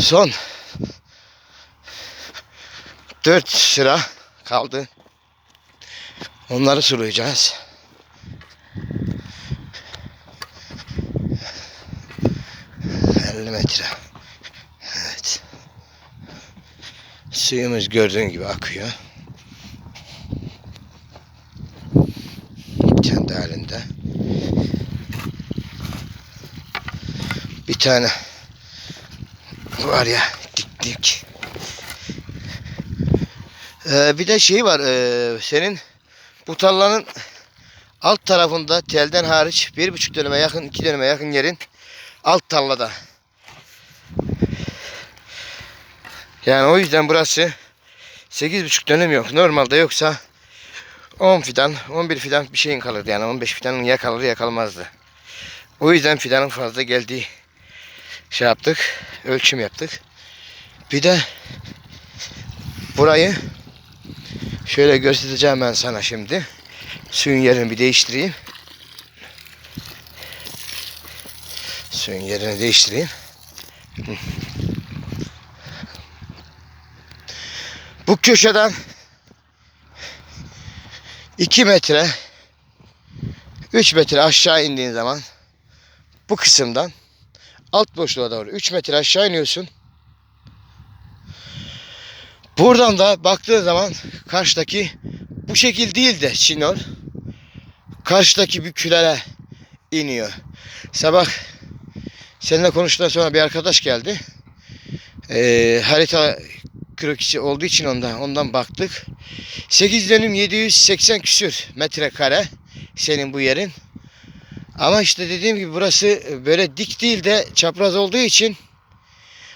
Son 4 sıra kaldı. Onları sulayacağız. ...50 metre. Evet. Suyumuz gördüğün gibi akıyor. Kendi halinde. Bir tane var ya dik dik. Ee, bir de şey var. ee, senin bu tarlanın alt tarafında telden hariç bir buçuk dönüme yakın iki dönüme yakın yerin alt tarlada. Yani o yüzden burası sekiz buçuk dönüm yok. Normalde yoksa 10 fidan, 11 fidan bir şeyin kalırdı yani 15 fidanın ya kalır ya kalmazdı. O yüzden fidanın fazla geldiği şey yaptık, ölçüm yaptık. Bir de burayı şöyle göstereceğim ben sana şimdi. Suyun yerini bir değiştireyim. Suyun yerini değiştireyim. Bu köşeden 2 metre 3 metre aşağı indiğin zaman bu kısımdan alt boşluğa doğru 3 metre aşağı iniyorsun. Buradan da baktığın zaman karşıdaki bu şekil değil de çinor karşıdaki bir külere iniyor. Sabah seninle konuştuktan sonra bir arkadaş geldi. Ee, harita krokisi olduğu için ondan ondan baktık. 8 dönüm 780 küsür metrekare senin bu yerin. Ama işte dediğim gibi burası böyle dik değil de çapraz olduğu için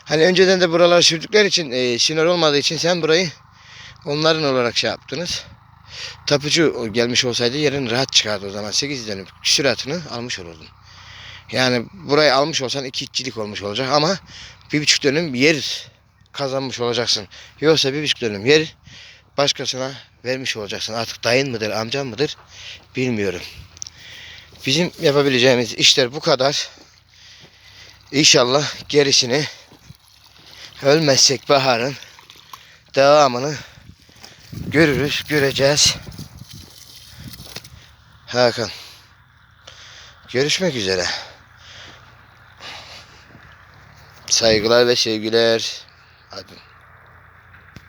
hani önceden de buraları sürdükleri için e, sinir olmadığı için sen burayı onların olarak şey yaptınız. Tapucu gelmiş olsaydı yerin rahat çıkardı o zaman. 8 dönüm küsuratını almış olurdun. Yani burayı almış olsan iki iççilik olmuş olacak ama bir buçuk dönüm yer kazanmış olacaksın. Yoksa bir buçuk dönüm yer başkasına vermiş olacaksın. Artık dayın mıdır, amcan mıdır bilmiyorum. Bizim yapabileceğimiz işler bu kadar. İnşallah gerisini ölmezsek baharın devamını görürüz, göreceğiz. Hakan. Görüşmek üzere. Saygılar ve sevgiler. Hadi.